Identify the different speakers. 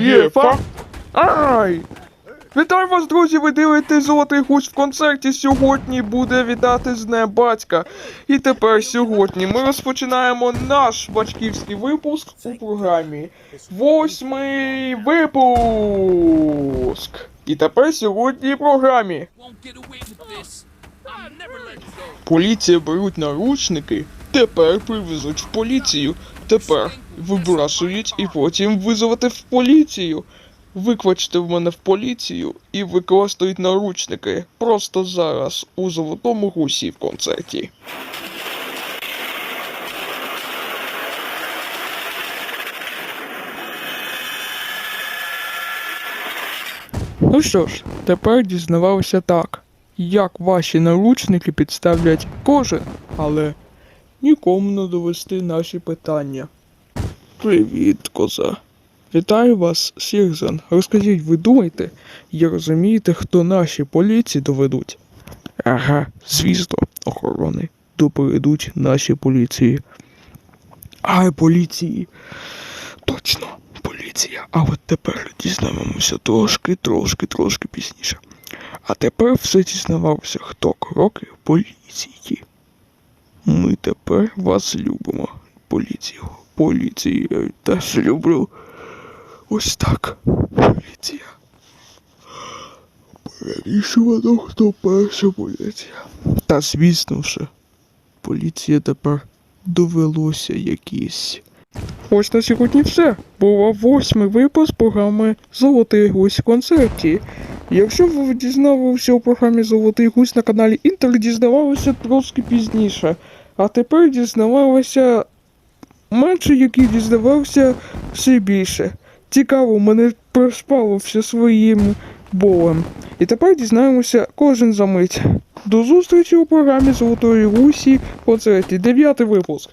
Speaker 1: Є. Ай! Вітаю вас, друзі! Ви дивитесь золотий гусь в концерті. Сьогодні буде вітати з днем батька. І тепер сьогодні ми розпочинаємо наш батьківський випуск у програмі. Восьмий випуск. І тепер сьогодні в програмі. Поліція беруть наручники, тепер привезуть в поліцію. Тепер вибрасують і потім визвати в поліцію. Викличте в мене в поліцію і використають наручники просто зараз у золотому гусі в концерті. Ну що ж, тепер дізнавалися так, як ваші наручники підставлять кожен, але нікому не довести наші питання. Привіт, коза. Вітаю вас, Сірзан. Розкажіть, ви думаєте і розумієте, хто наші поліції доведуть? Ага, звісно, охорони доповедуть наші поліції. Ай, поліції. Точно, поліція. А от тепер дізнаємося трошки, трошки, трошки пізніше. А тепер все дізнавався, хто кроки поліції. Ми тепер вас любимо, поліцію. Поліцію я теж люблю. Ось так. Поліція. Перевішувано, хто перша поліція. Та звісно ж, поліція тепер довелося якісь. Ось на сьогодні все. Була восьмий випуск програми Золотий гусь в концерті. Якщо ви дізнавалися у програмі Золотий гусь на каналі Інтер, дізнавалися трошки пізніше. А тепер дізнавалися менше, який дізнавався все більше. Цікаво, мене проспало все своїм болем. І тепер дізнаємося кожен за мить. До зустрічі у програмі Золотої Русі в концерті. Дев'ятий випуск.